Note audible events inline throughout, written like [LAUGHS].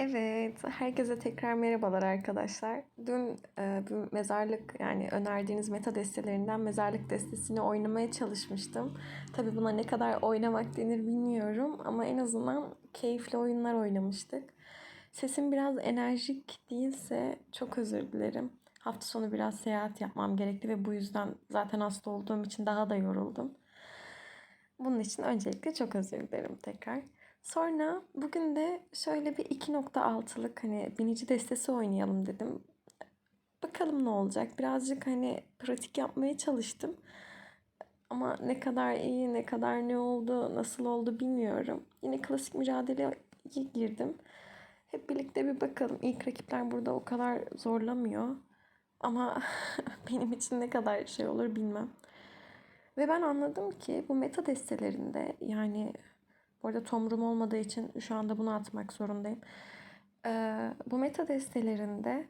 Evet, herkese tekrar merhabalar arkadaşlar. Dün e, bir mezarlık yani önerdiğiniz meta destelerinden mezarlık destesini oynamaya çalışmıştım. Tabii buna ne kadar oynamak denir bilmiyorum ama en azından keyifli oyunlar oynamıştık. Sesim biraz enerjik değilse çok özür dilerim. Hafta sonu biraz seyahat yapmam gerekti ve bu yüzden zaten hasta olduğum için daha da yoruldum. Bunun için öncelikle çok özür dilerim tekrar. Sonra bugün de şöyle bir 2.6'lık hani binici destesi oynayalım dedim. Bakalım ne olacak. Birazcık hani pratik yapmaya çalıştım. Ama ne kadar iyi, ne kadar ne oldu, nasıl oldu bilmiyorum. Yine klasik mücadeleye girdim. Hep birlikte bir bakalım. İlk rakipler burada o kadar zorlamıyor. Ama [LAUGHS] benim için ne kadar şey olur bilmem. Ve ben anladım ki bu meta destelerinde yani bu arada tomrum olmadığı için şu anda bunu atmak zorundayım. Ee, bu meta destelerinde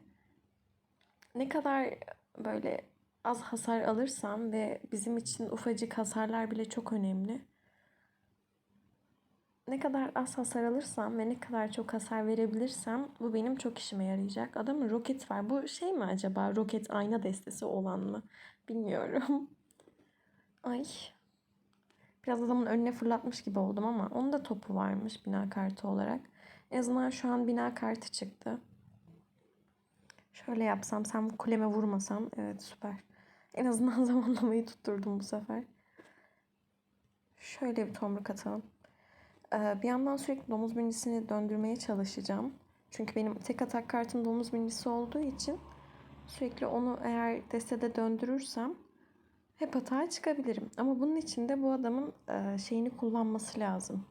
ne kadar böyle az hasar alırsam ve bizim için ufacık hasarlar bile çok önemli. Ne kadar az hasar alırsam ve ne kadar çok hasar verebilirsem bu benim çok işime yarayacak. Adamın roket var. Bu şey mi acaba? Roket ayna destesi olan mı? Bilmiyorum. [LAUGHS] Ay. Biraz adamın önüne fırlatmış gibi oldum ama onun da topu varmış bina kartı olarak. En azından şu an bina kartı çıktı. Şöyle yapsam sen kuleme vurmasan evet süper. En azından [LAUGHS] zamanlamayı tutturdum bu sefer. Şöyle bir tomruk atalım. Ee, bir yandan sürekli domuz minisini döndürmeye çalışacağım. Çünkü benim tek atak kartım domuz minisi olduğu için sürekli onu eğer destede döndürürsem hep hata çıkabilirim. Ama bunun için de bu adamın e, şeyini kullanması lazım.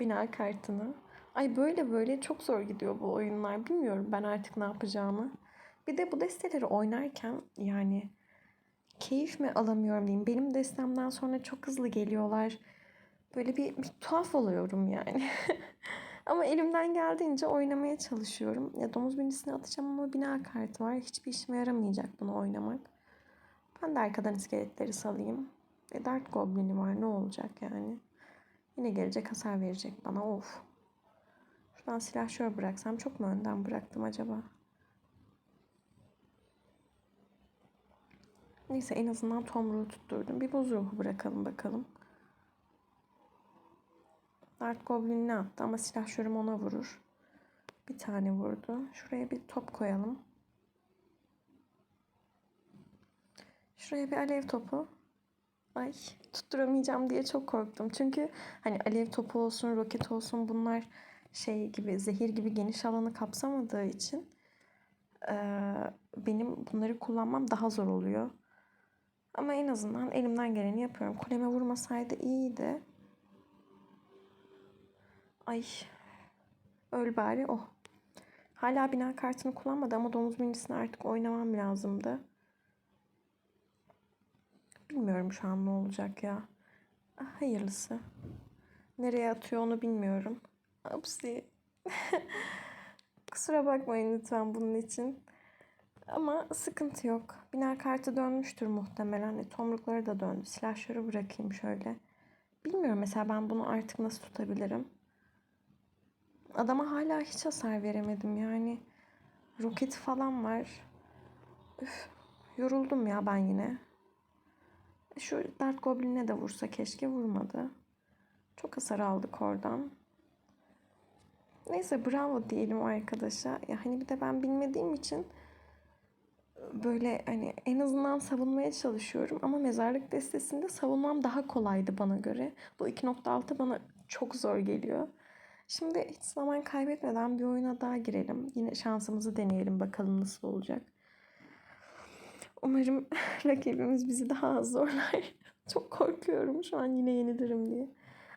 Bina kartını. Ay böyle böyle çok zor gidiyor bu oyunlar. Bilmiyorum ben artık ne yapacağımı. Bir de bu desteleri oynarken yani keyif mi alamıyorum diyeyim. Benim destemden sonra çok hızlı geliyorlar. Böyle bir, bir tuhaf oluyorum yani. [LAUGHS] ama elimden geldiğince oynamaya çalışıyorum. Ya domuz binisini atacağım ama bina kartı var. Hiçbir işime yaramayacak bunu oynamak. Ben de arkadan iskeletleri salayım. E Dart Goblin'i var ne olacak yani. Yine gelecek hasar verecek bana of. Şuradan silah şöyle bıraksam çok mu önden bıraktım acaba? Neyse en azından tomruğu tutturdum. Bir buz ruhu bırakalım bakalım. Dart Goblin ne attı ama silahşörüm ona vurur. Bir tane vurdu. Şuraya bir top koyalım. Şuraya bir alev topu. Ay tutturamayacağım diye çok korktum. Çünkü hani alev topu olsun, roket olsun bunlar şey gibi zehir gibi geniş alanı kapsamadığı için e, benim bunları kullanmam daha zor oluyor. Ama en azından elimden geleni yapıyorum. Kuleme vurmasaydı iyiydi. Ay öl bari oh. Hala bina kartını kullanmadı ama domuz minisini artık oynamam lazımdı. Bilmiyorum şu an ne olacak ya. Ah, hayırlısı. Nereye atıyor onu bilmiyorum. Upsi. [LAUGHS] Kusura bakmayın lütfen bunun için. Ama sıkıntı yok. Bina kartı dönmüştür muhtemelen. E, tomrukları da döndü. Silahşörü bırakayım şöyle. Bilmiyorum mesela ben bunu artık nasıl tutabilirim. Adama hala hiç hasar veremedim yani. Roket falan var. Üf, yoruldum ya ben yine. Şu Dart Goblin'e de vursa keşke vurmadı. Çok hasar aldık oradan. Neyse bravo diyelim arkadaşa. Ya hani bir de ben bilmediğim için böyle hani en azından savunmaya çalışıyorum ama mezarlık destesinde savunmam daha kolaydı bana göre. Bu 2.6 bana çok zor geliyor. Şimdi hiç zaman kaybetmeden bir oyuna daha girelim. Yine şansımızı deneyelim bakalım nasıl olacak. Umarım [LAUGHS] rakibimiz bizi daha az zorlar. [LAUGHS] çok korkuyorum şu an yine yenilirim diye.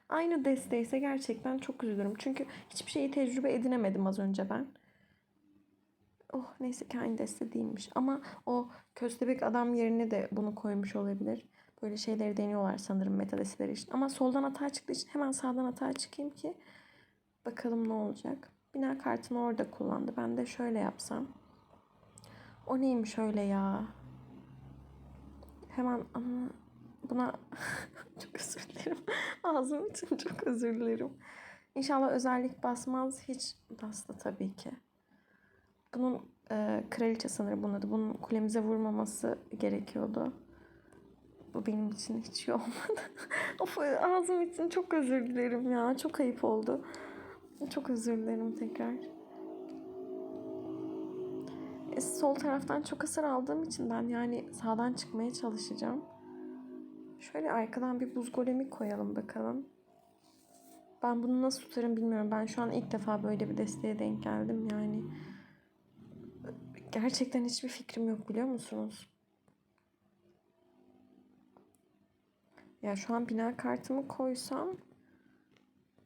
Aynı desteyse gerçekten çok üzülürüm. Çünkü hiçbir şeyi tecrübe edinemedim az önce ben. Oh neyse ki aynı deste değilmiş. Ama o köstebek adam yerine de bunu koymuş olabilir. Böyle şeyleri deniyorlar sanırım meta desteleri için. Ama soldan hata çıktığı için hemen sağdan hata çıkayım ki bakalım ne olacak. Bina kartını orada kullandı. Ben de şöyle yapsam. O neymiş öyle ya? Hemen ama buna [LAUGHS] çok özür dilerim. [LAUGHS] Ağzım için çok özür dilerim. İnşallah özellik basmaz. Hiç bastı tabii ki. Bunun e, kraliçe sanırım bunun adı. Bunun kulemize vurmaması gerekiyordu. Bu benim için hiç iyi olmadı. [LAUGHS] of ağzım için çok özür dilerim ya. Çok ayıp oldu. Çok özür dilerim tekrar. Sol taraftan çok hasar aldığım için ben yani sağdan çıkmaya çalışacağım. Şöyle arkadan bir buz golemi koyalım bakalım. Ben bunu nasıl tutarım bilmiyorum. Ben şu an ilk defa böyle bir desteğe denk geldim yani. Gerçekten hiçbir fikrim yok biliyor musunuz? Ya şu an bina kartımı koysam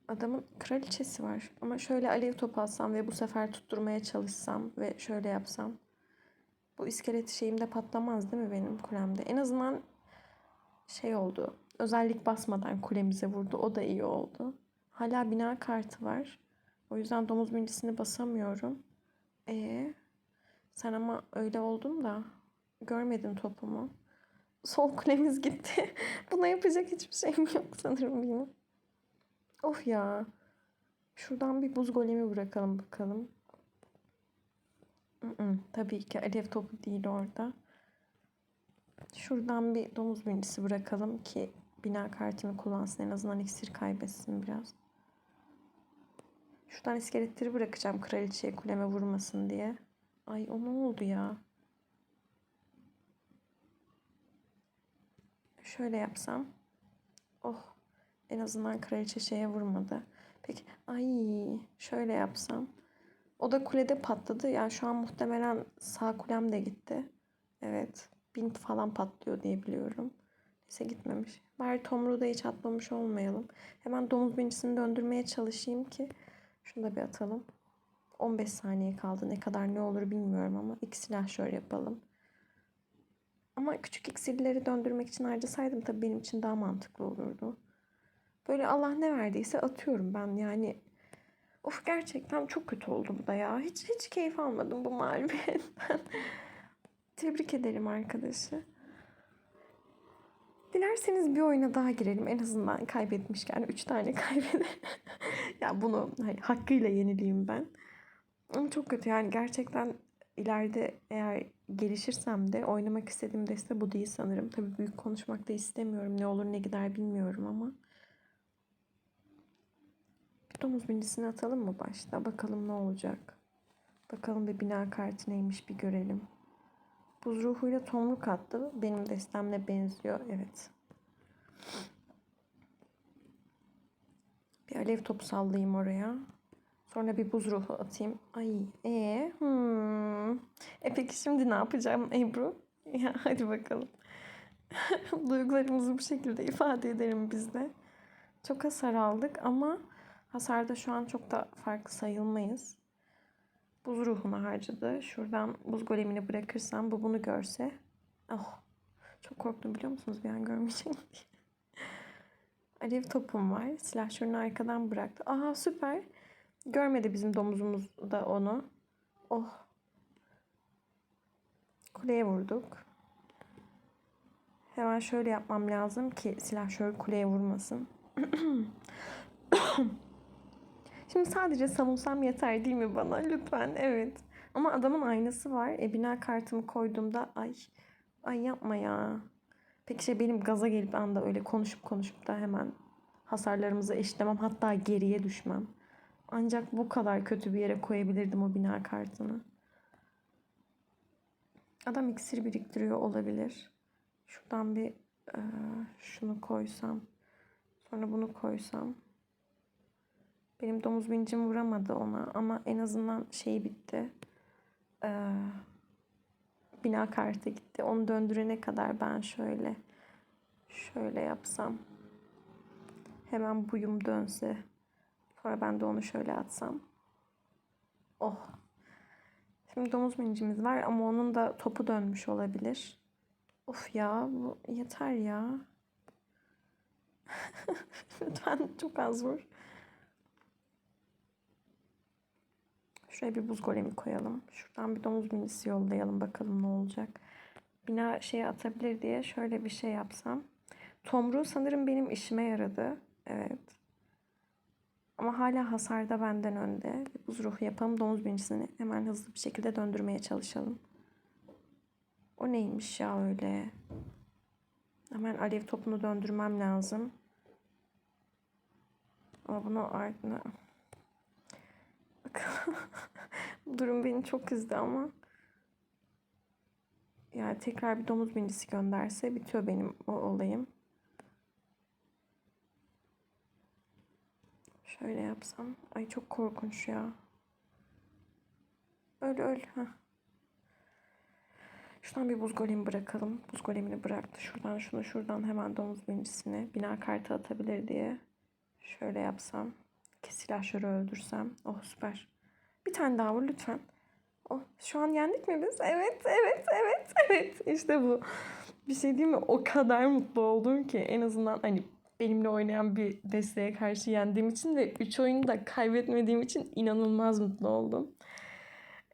adamın kraliçesi var. Ama şöyle alev topu atsam ve bu sefer tutturmaya çalışsam ve şöyle yapsam. Bu iskelet şeyimde patlamaz değil mi benim kulemde? En azından şey oldu. Özellik basmadan kulemize vurdu. O da iyi oldu. Hala bina kartı var. O yüzden domuz birincisini basamıyorum. Ee, sen ama öyle oldun da görmedin topumu. Sol kulemiz gitti. [LAUGHS] Buna yapacak hiçbir şeyim yok sanırım benim. Of ya. Şuradan bir buz golemi bırakalım bakalım. Tabii ki alev topu değil orada. Şuradan bir domuz birincisi bırakalım ki bina kartını kullansın. En azından iksir kaybetsin biraz. Şuradan iskeletleri bırakacağım kraliçeye kuleme vurmasın diye. Ay o ne oldu ya? Şöyle yapsam. Oh. En azından kraliçe şeye vurmadı. Peki. Ay şöyle yapsam. O da kulede patladı. Yani şu an muhtemelen sağ kulem de gitti. Evet. Bin falan patlıyor diye biliyorum. Neyse gitmemiş. Bari tomruğu da hiç atmamış olmayalım. Hemen domuz birincisini döndürmeye çalışayım ki. Şunu da bir atalım. 15 saniye kaldı. Ne kadar ne olur bilmiyorum ama iki silah şöyle yapalım. Ama küçük iksirleri döndürmek için harcasaydım tabii benim için daha mantıklı olurdu. Böyle Allah ne verdiyse atıyorum ben yani. Of gerçekten çok kötü oldu bu da ya. Hiç hiç keyif almadım bu mağlubiyetten. [LAUGHS] Tebrik ederim arkadaşı. Dilerseniz bir oyuna daha girelim. En azından kaybetmişken 3 tane [LAUGHS] kaybedelim. ya bunu hani, hakkıyla yenileyim ben. Ama çok kötü yani gerçekten ileride eğer gelişirsem de oynamak istediğim deste bu değil sanırım. Tabii büyük konuşmak da istemiyorum. Ne olur ne gider bilmiyorum ama. Domuz birincisini atalım mı başta? Bakalım ne olacak. Bakalım bir bina kartı neymiş bir görelim. Buz ruhuyla tomruk attı. Benim destemle benziyor. Evet. Bir alev topu sallayayım oraya. Sonra bir buz ruhu atayım. Ay, ee, hmm. E peki şimdi ne yapacağım Ebru? Ya hadi bakalım. [LAUGHS] Duygularımızı bu şekilde ifade edelim biz de. Çok hasar aldık ama hasarda şu an çok da farklı sayılmayız. Buz ruhunu harcadı. Şuradan buz golemini bırakırsam bu bunu görse. Oh, çok korktum biliyor musunuz bir an görmeyeceğim diye. Alev topum var. Silahşörünü arkadan bıraktı. Aha süper. Görmedi bizim domuzumuz da onu. Oh. Kuleye vurduk. Hemen şöyle yapmam lazım ki silahşör kuleye vurmasın. [CLEARS THROAT] Şimdi sadece savunsam yeter değil mi bana? Lütfen evet. Ama adamın aynası var. E bina kartımı koyduğumda ay ay yapma ya. Peki şey benim gaza gelip anda öyle konuşup konuşup da hemen hasarlarımızı eşitlemem hatta geriye düşmem. Ancak bu kadar kötü bir yere koyabilirdim o bina kartını. Adam iksir biriktiriyor olabilir. Şuradan bir e, şunu koysam. Sonra bunu koysam. Benim domuz bincim vuramadı ona ama en azından şey bitti. Ee, bina kartı gitti. Onu döndürene kadar ben şöyle şöyle yapsam. Hemen buyum dönse. Sonra ben de onu şöyle atsam. Oh. Şimdi domuz bincimiz var ama onun da topu dönmüş olabilir. Of ya bu yeter ya. [LAUGHS] Lütfen çok az vur. Şuraya bir buz golemi koyalım. Şuradan bir domuz binicisi yollayalım bakalım ne olacak. Bina şeye atabilir diye şöyle bir şey yapsam. Tomruğu sanırım benim işime yaradı. Evet. Ama hala hasarda benden önde. Buz ruhu yapalım. Domuz birincisini hemen hızlı bir şekilde döndürmeye çalışalım. O neymiş ya öyle? Hemen alev topunu döndürmem lazım. Ama bunu ardına... [LAUGHS] Bu durum beni çok üzdü ama. Yani tekrar bir domuz binicisi gönderse bitiyor benim o olayım. Şöyle yapsam. Ay çok korkunç ya. Öl öl. Heh. Şuradan bir buz golemi bırakalım. Buz golemini bıraktı. Şuradan şunu şuradan hemen domuz birincisine bina kartı atabilir diye. Şöyle yapsam. İki silahşörü öldürsem. Oh süper. Bir tane daha vur lütfen. Oh şu an yendik mi biz? Evet evet evet [LAUGHS] evet. İşte bu. Bir şey değil mi? O kadar mutlu oldum ki en azından hani benimle oynayan bir desteğe karşı yendiğim için ve 3 oyunu da kaybetmediğim için inanılmaz mutlu oldum.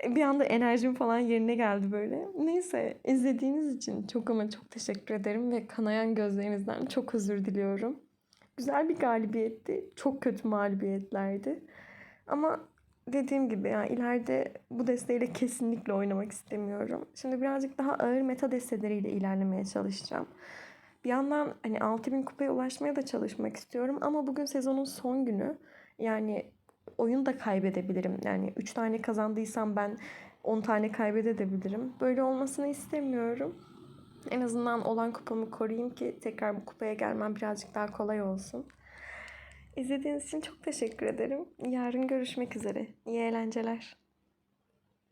E, Bir anda enerjim falan yerine geldi böyle. Neyse izlediğiniz için çok ama çok teşekkür ederim ve kanayan gözlerinizden çok özür diliyorum. Güzel bir galibiyetti. Çok kötü mağlubiyetlerdi. Ama dediğim gibi yani ileride bu desteğiyle kesinlikle oynamak istemiyorum. Şimdi birazcık daha ağır meta desteleriyle ilerlemeye çalışacağım. Bir yandan hani 6000 kupaya ulaşmaya da çalışmak istiyorum ama bugün sezonun son günü. Yani oyun da kaybedebilirim. Yani 3 tane kazandıysam ben 10 tane kaybedebilirim. Böyle olmasını istemiyorum. En azından olan kupamı koruyayım ki tekrar bu kupaya gelmem birazcık daha kolay olsun. İzlediğiniz için çok teşekkür ederim. Yarın görüşmek üzere. İyi eğlenceler.